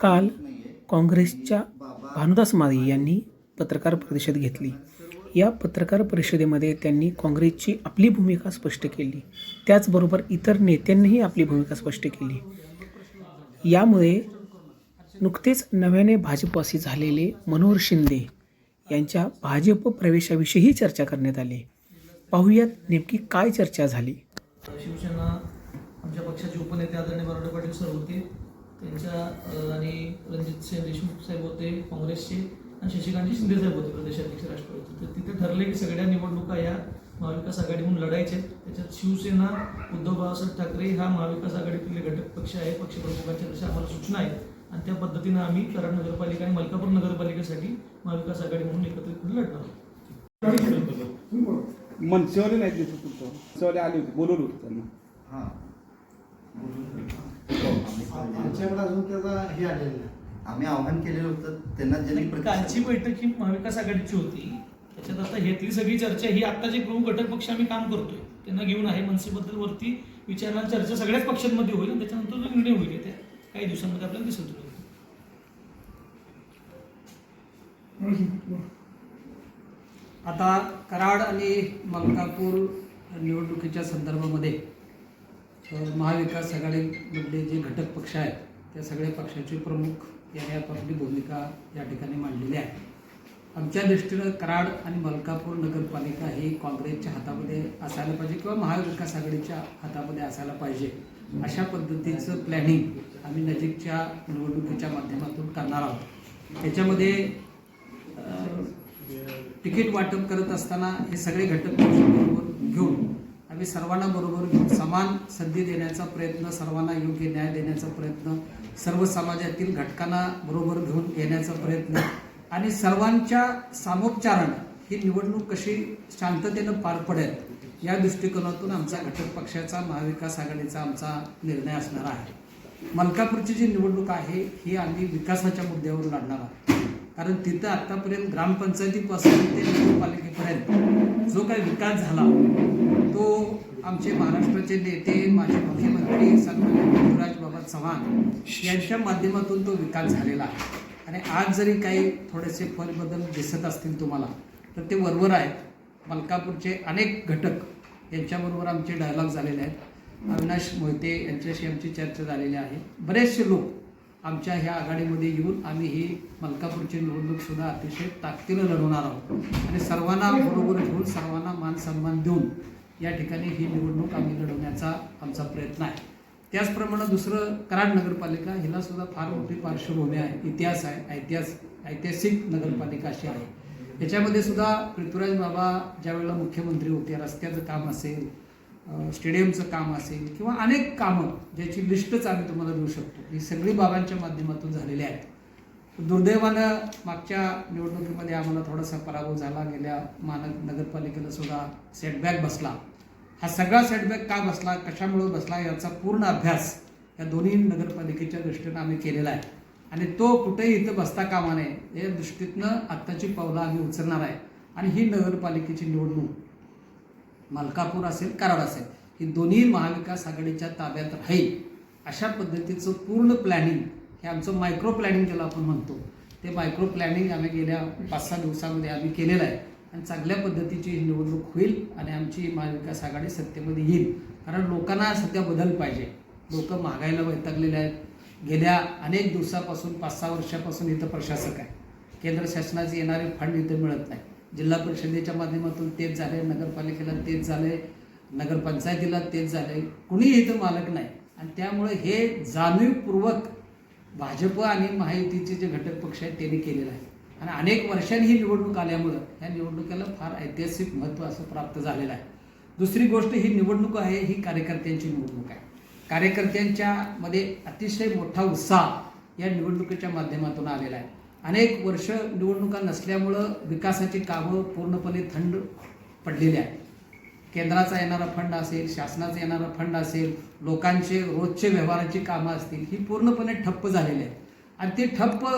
काल काँग्रेसच्या भानुदास माळी यांनी पत्रकार परिषद घेतली. या पत्रकार परिषदेमध्ये त्यांनी काँग्रेसची आपली भूमिका स्पष्ट केली. त्याचबरोबर इतर नेत्यांनीही आपली भूमिका स्पष्ट केली. यामुळे नुकतेच नव्याने भाजपवासी झालेले मनोहर शिंदे यांच्या भाजप प्रवेशाविषयीही चर्चा करण्यात आली. पाहुयात नेमकी काय चर्चा झाली? शिवसेना आमच्या पक्षाचे उपनेते आदरणीय बरोडे पाटील सर होते. त्यांच्या आणि रणजित सिंह देशमुख साहेब होते काँग्रेसचे आणि शशिकांतजी शिंदे साहेब होते प्रदेशाध्यक्ष राष्ट्रवादीचे. तर तिथे ठरले की सगळ्या निवडणुका या महाविकास आघाडीहून लढायच्या आहेत. त्याच्यात शिवसेना उद्धव बाळासाहेब ठाकरे हा महाविकास आघाडीतील घटक पक्ष आहे पक्षप्रमुखांच्या तशा आम्हाला सूचना आहेत. आणि त्या पद्धतीनं आम्ही कराड नगरपालिका आणि मलकापूर नगरपालिकेसाठी महाविकास आघाडी म्हणून एकत्रितपणे लढणार आहोत. मनसेवाले नाही तुमचं मनसेवाले आले होते बोलवलं होतं त्यांना. हां. आमच्याकडे अजून त्याचा हे आलेलं नाही. आम्ही आव्हान केलेलं होतं त्यांना ज्यांनी नाही, कालची बैठक ही महाविकास आघाडीची होती. त्याच्यात आता हेतली सगळी चर्चा ही आता जे प्रमुख घटक पक्ष आम्ही काम करतोय त्यांना घेऊन आहे मनसेबद्दल वरती विचारणा चर्चा सगळ्याच पक्षांमध्ये होईल आणि त्याच्यानंतर जो निर्णय होईल. येत्या काही दिवसांमध्ये आपल्याला दिसत होईल आता कराड आणि मलकापूर निवडणुकीच्या संदर्भामध्ये तर महाविकास आघाडीमधले जे घटक पक्ष आहेत त्या सगळ्या पक्षाचे प्रमुख यांनी आपापली भूमिका या ठिकाणी मांडलेली आहे. आमच्या दृष्टीनं कराड आणि मलकापूर नगरपालिका ही काँग्रेसच्या हातामध्ये असायला पाहिजे किंवा महाविकास आघाडीच्या हातामध्ये असायला पाहिजे. अशा पद्धतीचं प्लॅनिंग आम्ही नजीकच्या निवडणुकीच्या माध्यमातून करणार आहोत. त्याच्यामध्ये तिकीट वाटप करत असताना हे सगळे घटक घेऊन आम्ही सर्वांना बरोबर घेऊन समान संधी देण्याचा प्रयत्न सर्वांना योग्य न्याय देण्याचा प्रयत्न सर्व समाजातील घटकांना बरोबर घेऊन येण्याचा प्रयत्न आणि सर्वांच्या सामोपचारानं ही निवडणूक कशी शांततेनं पार पडेल या दृष्टिकोनातून आमचा घटक पक्षाचा महाविकास आघाडीचा आमचा निर्णय असणार आहे. मलकापूरची जी निवडणूक आहे ही आम्ही विकासाच्या मुद्द्यावर लढणार आहोत. कारण तिथं आत्तापर्यंत ग्रामपंचायतीपासून ते नगरपालिकेपर्यंत जो काही विकास झाला तो आमचे महाराष्ट्राचे नेते माजी मुख्यमंत्री सन्मान्य पृथ्वीराज बाबा चव्हाण यांच्या माध्यमातून तो विकास झालेला आहे. आणि आज जरी काही थोडेसे फरबदल दिसत असतील तुम्हाला तर ते बरोबर आहेत. मलकापूरचे अनेक घटक यांच्याबरोबर आमचे डायलॉग झालेले आहेत. अविनाश मोहिते यांच्याशी आमची चर्चा झालेली आहे. बरेचसे लोक आमच्या ह्या आघाडीमध्ये येऊन आम्ही ही मलकापूरची निवडणूकसुद्धा अतिशय ताकदीनं लढवणार आहोत. आणि सर्वांना बरोबर घेऊन सर्वांना मान सन्मान देऊन या ठिकाणी ही निवडणूक आम्ही लढवण्याचा आमचा प्रयत्न आहे. त्याचप्रमाणे दुसरं कराड नगरपालिका हिला सुद्धा फार मोठी पार्श्वभूमी आहे. इतिहास आहे ऐतिहास ऐतिहासिक नगरपालिका अशी आहे. याच्यामध्ये सुद्धा पृथ्वीराज बाबा ज्यावेळेला मुख्यमंत्री होते रस्त्याचं काम असेल स्टेडियमचं काम असेल किंवा अनेक कामं ज्याची लिस्टच आम्ही तुम्हाला देऊ शकतो ही सगळी बाबांच्या माध्यमातून झालेली आहेत. दुर्दैवानं मागच्या निवडणुकीमध्ये आम्हाला थोडासा पराभव झाला. गेल्या मानक नगरपालिकेला सुद्धा सेटबॅक बसला. हा सगळा सेटबॅक का बसला कशामुळे बसला याचा पूर्ण अभ्यास या दोन्ही नगरपालिकेच्या दृष्टीनं आम्ही केलेला आहे. आणि तो कुठेही इथं बसता कामा नये या दृष्टीतनं आत्ताची पावलं आम्ही उचलणार आहे. आणि ही नगरपालिकेची निवडणूक मलकापूर असेल कराड असेल ही दोन्ही महाविकास आघाडीच्या ताब्यात राहील. अशा पद्धतीचं पूर्ण प्लॅनिंग हे आमचं मायक्रो प्लॅनिंग ज्याला आपण म्हणतो ते मायक्रो प्लॅनिंग आम्ही गेल्या पाच सहा दिवसामध्ये आम्ही केलेलं आहे. आणि चांगल्या पद्धतीची ही निवडणूक होईल आणि आमची महाविकास आघाडी सत्तेमध्ये येईल. कारण लोकांना सध्या बदल पाहिजे. लोक महागायला वैतागलेले आहेत. गेल्या अनेक दिवसापासून पाच सहा वर्षापासून इथं प्रशासक आहे. केंद्र शासनाचे येणारे फंड इथं मिळत नाही. जिल्हा परिषदेच्या माध्यमातून तेच झाले नगरपालिकेला तेच झाले नगरपंचायतीला तेच झाले. कुणीही इथं मालक नाही. आणि त्यामुळे हे जाणीवपूर्वक भाजप आणि महायुतीचे जे घटक पक्ष आहेत त्यांनी केलेलं आहे. आणि अनेक वर्षांनी ही निवडणूक आल्यामुळं ह्या निवडणुकीला फार ऐतिहासिक महत्त्व असं प्राप्त झालेलं आहे. दुसरी गोष्ट ही निवडणूक आहे ही कार्यकर्त्यांची निवडणूक आहे. कार्यकर्त्यांच्या मध्ये अतिशय मोठा उत्साह या निवडणुकीच्या माध्यमातून आलेला आहे. अनेक वर्ष निवडणुका नसल्यामुळं विकासाची कामं पूर्णपणे थंड पडलेली आहेत. केंद्राचा येणारा फंड असेल शासनाचा येणारा फंड असेल लोकांचे रोजचे व्यवहाराची कामं असतील ही पूर्णपणे ठप्प झालेली आहेत. आणि ते ठप्प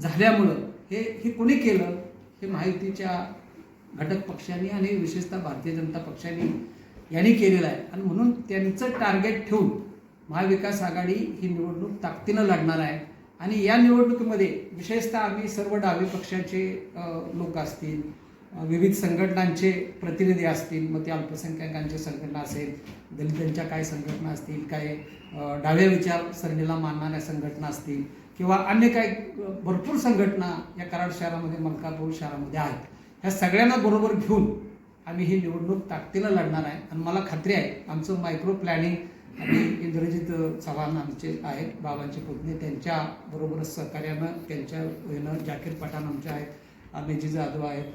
झाल्यामुळं हे हे कोणी केलं? हे माहितीच्या घटक पक्षांनी आणि विशेषतः भारतीय जनता पक्षाने यांनी केलेलं आहे. आणि म्हणून त्यांचं टार्गेट ठेवून महाविकास आघाडी ही निवडणूक ताकदीनं लढणार आहे. आणि या निवडणुकीमध्ये विशेषतः आम्ही सर्व डावी पक्षाचे लोक असतील विविध संघटनांचे प्रतिनिधी असतील मग ते अल्पसंख्याकांची संघटना असेल दलितांच्या काय संघटना असतील काय डाव्या विचारसरणीला मानणाऱ्या संघटना असतील किंवा अन्य काही भरपूर संघटना या कराड शहरामध्ये मलकापूर शहरामध्ये आहेत. ह्या सगळ्यांना बरोबर घेऊन आम्ही ही निवडणूक ताकदीनं लढणार आहे. आणि मला खात्री आहे आमचं मायक्रो प्लॅनिंग आणि इंद्रजित चव्हाण आमचे आहेत बाबांचे पुतणे त्यांच्या बरोबरच सहकार्यानं त्यांच्या यानं जाकीर पठाण आमचे आहेत अमेजी जाधव आहेत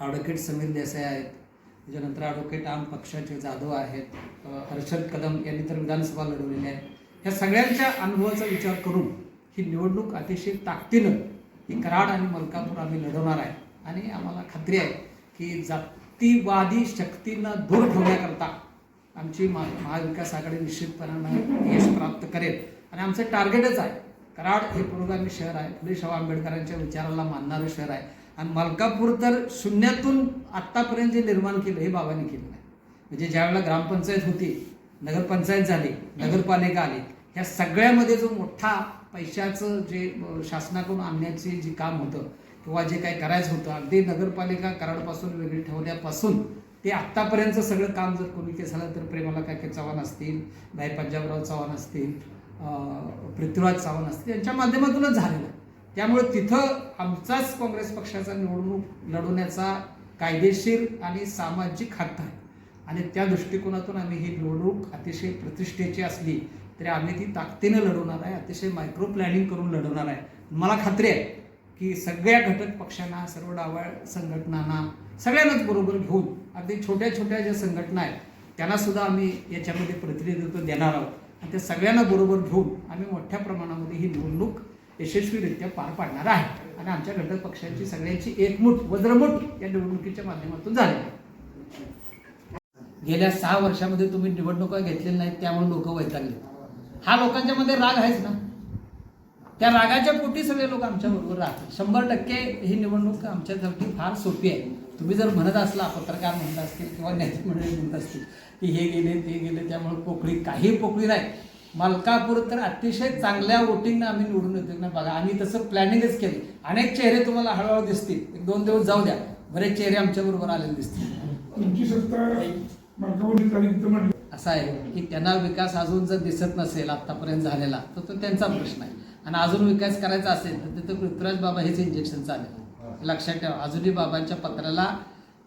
ॲडव्होकेट समीर देसाई आहेत त्याच्यानंतर ॲडव्होकेट आम पक्षाचे जाधव आहेत हर्षद कदम यांनी तर विधानसभा लढवलेली आहे ह्या सगळ्यांच्या अनुभवाचा विचार करून ही निवडणूक अतिशय ताकदीनं ही कराड आणि मलकापूर आम्ही लढवणार आहे. आणि आम्हाला खात्री आहे की जातीवादी शक्तींना दूर ठेवण्याकरता आमची महा महाविकास आघाडी निश्चितपणानं यश प्राप्त करेल. आणि आमचं टार्गेटच आहे. कराड हे पुरोगामी शहर आहे. फुले शाह आंबेडकरांच्या विचाराला मानणारं शहर आहे. आणि मलकापूर तर शून्यातून आत्तापर्यंत जे निर्माण केलं हे बाबांनी केलं आहे. म्हणजे ज्यावेळेला ग्रामपंचायत होती नगरपंचायत झाली नगरपालिका आली ह्या सगळ्यामध्ये जो मोठा पैशाचं जे शासनाकडून आणण्याचे जे काम होतं किंवा जे काही करायचं होतं अगदी नगरपालिका कराडपासून वेगळी ठेवण्यापासून ते आत्तापर्यंतचं सगळं काम जर कोणी केलं झालं तर प्रेमाला काके चव्हाण असतील भाई पंजाबराव चव्हाण असतील पृथ्वीराज चव्हाण असतील यांच्या माध्यमातूनच झालेलं त्यामुळे तिथं आमचाच काँग्रेस पक्षाचा निवडणूक लढवण्याचा कायदेशीर आणि सामाजिक हक्क आहे. आणि त्या दृष्टिकोनातून आम्ही ही निवडणूक अतिशय प्रतिष्ठेची असली तरी आम्ही ती ताकदीनं लढवणार आहे. अतिशय मायक्रो प्लॅनिंग करून लढवणार आहे. मला खात्री आहे की सगळ्या घटक पक्षांना सर्व डावळ संघटनांना सगळ्यांनाच बरोबर घेऊन अगदी छोट्या छोट्या ज्या संघटना आहेत त्यांना सुद्धा आम्ही याच्यामध्ये प्रतिनिधित्व देणार आहोत. आणि त्या सगळ्यांना बरोबर घेऊन आम्ही मोठ्या प्रमाणामध्ये ही निवडणूक यशस्वीरित्या पार पाडणार आहे. आणि आमच्या घटक पक्षांची सगळ्यांची एकमुठ वज्रमूट या निवडणुकीच्या माध्यमातून झाली. गेल्या सहा वर्षामध्ये तुम्ही निवडणुका घेतलेल्या नाहीत त्यामुळे लोक वैतागले हा लोकांच्या मध्ये राग आहेच ना. त्या रागाच्या पोटी सगळे लोक आमच्या बरोबर राहतात. शंभर टक्के ही निवडणूक आमच्यासाठी फार सोपी आहे. तुम्ही जर म्हणत असला पत्रकार म्हणत असतील किंवा नेते मंडळी म्हणत असतील की हे गेले ते गेले त्यामुळे पोकळी काही पोकळी नाही. मलकापूर तर अतिशय चांगल्या वोटिंगनं आम्ही निवडून येतो ना. बघा आम्ही तसं प्लॅनिंगच केली. अनेक चेहरे तुम्हाला हळूहळू दिसतील. एक दोन दिवस जाऊ द्या. बरेच चेहरे आमच्याबरोबर आलेले दिसतील. तुमची सत्ता असा आहे की त्यांना विकास अजून जर दिसत नसेल आतापर्यंत झालेला तर तो त्यांचा प्रश्न आहे. आणि अजून विकास करायचा असेल तर तिथं पृथ्वीराज बाबा हेच इंजेक्शन चालेल. लक्षात ठेवा अजूनही बाबांच्या पत्राला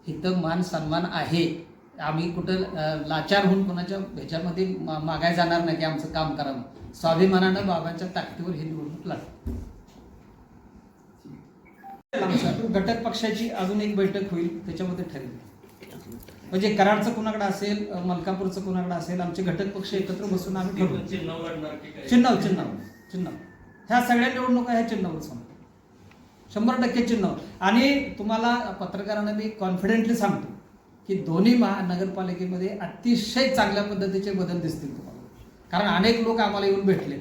इथं मान सन्मान आहे. आम्ही कुठं लाचार होऊन कोणाच्या ह्याच्यामध्ये मा- मागाय जाणार नाही की आमचं काम करावं स्वाभिमानानं बाबांच्या ताकदीवर हे निवडणूक लागते आमच्या घटक पक्षाची अजून एक बैठक होईल त्याच्यामध्ये ठरेल. म्हणजे कराडचं कुणाकडे असेल मलकापूरचं कुणाकडे असेल आमचे घटक पक्ष एकत्र बसून आम्ही ठरवू चिन्ह चिन्ह चिन्ह ह्या सगळ्या निवडणुका ह्या चिन्हावरच होणार शंभर टक्के चिन्ह. आणि तुम्हाला पत्रकारांना मी कॉन्फिडेंटली सांगतो की दोन्ही महानगरपालिकेमध्ये अतिशय चांगल्या पद्धतीचे बदल दिसतील तुम्हाला. कारण अनेक लोक आम्हाला येऊन भेटलेत.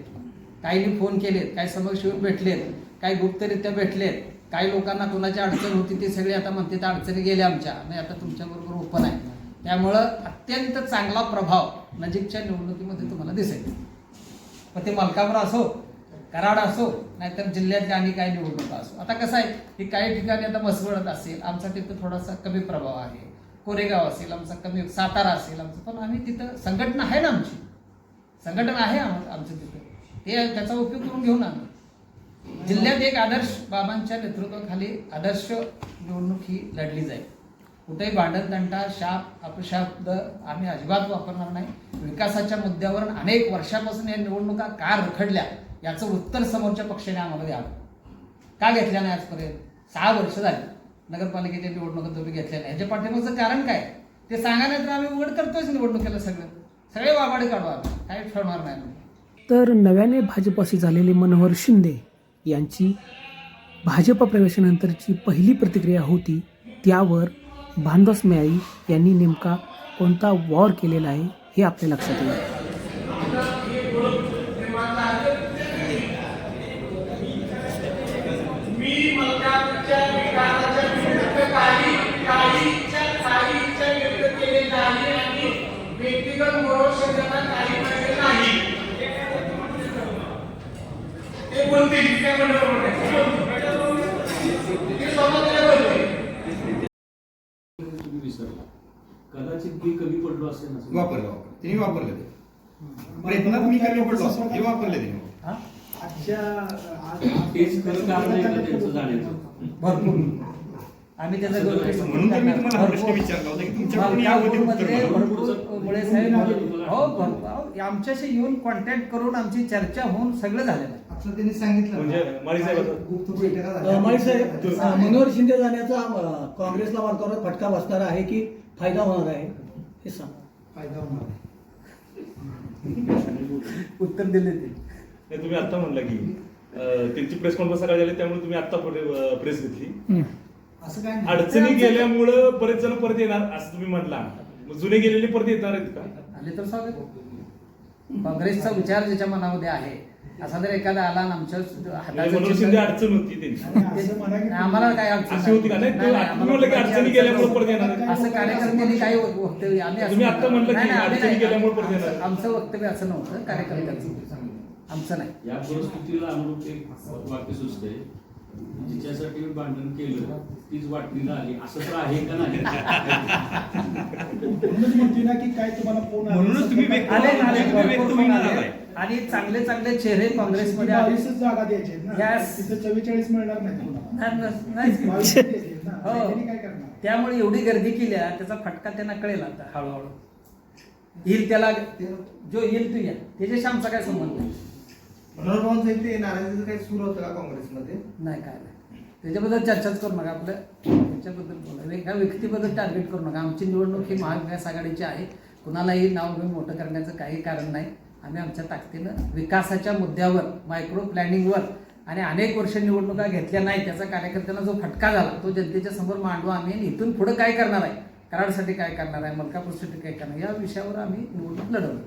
काहींनी फोन केलेत काही समक्ष येऊन भेटलेत काही गुप्तरित्या भेटलेत. काही लोकांना कोणाची अडचण होती ते सगळे आता म्हणते त्या अडचणी गेल्या आमच्या. नाही आता तुमच्याबरोबर ओपन आहे. त्यामुळं अत्यंत चांगला प्रभाव नजीकच्या निवडणुकीमध्ये तुम्हाला दिसेल. मग ते मलकापूर असो कराड असो नाहीतर जिल्ह्यातल्या आणि काही निवडणुका असो. आता कसं आहे की काही ठिकाणी आता मसवडत असेल आमचा तिथं थोडासा कमी प्रभाव आहे. कोरेगाव असेल आमचा कमी सातारा असेल आमचं पण आम्ही तिथं संघटना आहे ना आमची. संघटना आहे आमचं तिथं. ते त्याचा उपयोग करून घेऊन आम्ही. जिल्ह्यात एक आदर्श बाबांच्या नेतृत्वाखाली आदर्श निवडणूक ही लढली जाईल. कुठेही भांडण तंटा शाप अपशब्द आम्ही अजिबात वापरणार नाही. विकासाच्या मुद्द्यावर अनेक वर्षापासून या निवडणुका का रखडल्या याचं उत्तर समोरच्या पक्षाने आम्हाला द्यावं. का घेतल्या नाही आजपर्यंत? सहा वर्ष झाली. नगरपालिकेच्या निवडणुका तुम्ही घेतल्या नाही. याच्या पाठिंबाचं कारण काय? ते सांगा नाही तर आम्ही उघड करतोच निवडणुकीला सगळं. सगळे वाबाडे काढू आम्ही. काही ठरणार नाही. तर नव्याने भाजपाशी झालेले मनोहर शिंदे यांची भाजप प्रवेशानंतरची पहिली प्रतिक्रिया होती त्यावर भानदास म्याळी यांनी नेमका कोणता वॉर केलेला आहे हे आपल्या लक्षात येईल मी मलकापूरच्या विकासाच्या विरुद्ध काही काहीच्या काहीच्या व्यक्त केले नाही आणि तीन काय म्हणलं बरोबर आहे. हे स्वतःच्या बोलतोय. तुम्ही विसरला कदाचित मी असेल वापरलं वापरलं. तिने वापरलं ते. प्रयत्नात मी कमी पडलो असतो हे वापरले तिने. आजच्या आज- तेच खरं कारण आहे का त्यांचं जाण्याचं. भरपूर. आम्ही त्याचा गौरव म्हणून तर मी तुम्हाला हा प्रश्न भरपूर. विचारला होता की तुमच्याकडून यावरती उत्तर मालकापूरमध्ये मिळावं. भरपूर मुळे साहेब हो भरपूर. अहो, आमच्याशी येऊन कॉन्टॅक्ट करून आमची चर्चा होऊन सगळं झालेलं आहे असं त्यांनी सांगितलं. म्हणजे माळी साहेब आता- गुप्त बैठका झाल्या. माळी साहेब मनोहर शिंदे जाण्याचा अं, काँग्रेसला मालकावर फटका बसणार आहे की फायदा होणार आहे? हे सांग फायदा होणार आहे. उत्तर दिले ते नाही, तुम्ही आता म्हणला की त्यांची प्रेस कॉन्फरन्स सकाळी झाली त्यामुळे तुम्ही आता प्रेस घेतली. असं काय नाही. अडचणी गेल्यामुळं बरेच जण परत येणार असं तुम्ही म्हटला जुने गेलेले परत येणार आहेत का आले तर स्वागत काँग्रेसचा विचार ज्याच्या मनामध्ये आहे असा जर एखादा आला आणि आमच्या म्हणजे शिंदे अडचण होती त्यांची आणि असं म्हणा की- नाही, आम्हाला काय अडचण अशी होती का? नाही, नाही, नाही, तुम्ही म्हणलं की आम्हाला अडचणी गेल्यामुळे परत येणार आहे. असं कार्यकर्त्यांनी काही वक्तव्य आम्ही असं तुम्ही आता म्हणलं की नाही, नाही, आम्ही अडचणी नाही. गेल्यामुळे परत येणार. आमचं- आमचं वक्तव्य असं नव्हतं कार्यकर्त्यांचं आमचं नाही या परिस्थितीला अनुरूप एक वाक्य सुचतंय जिच्यासाठी मी भांडण केलं तीच वाटणीला आली असं तर आहे का नाही म्हणूनच म्हणतोय ना की काय तुम्हाला फोन आला. म्हणूनच तुम्ही व्यक्त- आले आले तुम्ही व्यक्त भरपूर आले. आणि चांगले चांगले चेहरे काँग्रेसमध्ये आले बावीसच जागा द्यायच्या आहेत ना. Yes. तिथं चव्वेचाळीस मिळणार नाही तुम्हाला. नाही, नाही, नाही. बावीस द्यायचे आहेत ना. हो. त्यांनी काय करणार? त्यामुळे एवढी गर्दी केल्या त्याचा फटका त्यांना कळेल आता हळूहळू. येईल त्याला जो येईल तो या. त्याच्याशी आमचा काय संबंध नाही. मनोहर साहेब ते नाराजीचं काही सूर होतं का काँग्रेसमध्ये? नाही काय नाही. त्याच्याबद्दल चर्चाच करू नका आपल्या त्याच्याबद्दल बोला. एका व्यक्तीबद्दल टार्गेट करू नका. आमची निवडणूक ही महाविकास आघाडीची आहे. कुणालाही नाव घेऊन मोठं करण्याचं काही कारण नाही. आम्ही आमच्या ताकदीनं विकासाच्या मुद्द्यावर मायक्रो प्लॅनिंगवर आणि अनेक वर्ष निवडणुका घेतल्या नाही त्याचा कार्यकर्त्यांना जो फटका झाला तो जनतेच्या समोर मांडवा आम्ही आणि इथून पुढं काय करणार आहे? कराडसाठी काय करणार आहे? मलकापूरसाठी काय करणार या विषयावर आम्ही निवडणूक लढवली.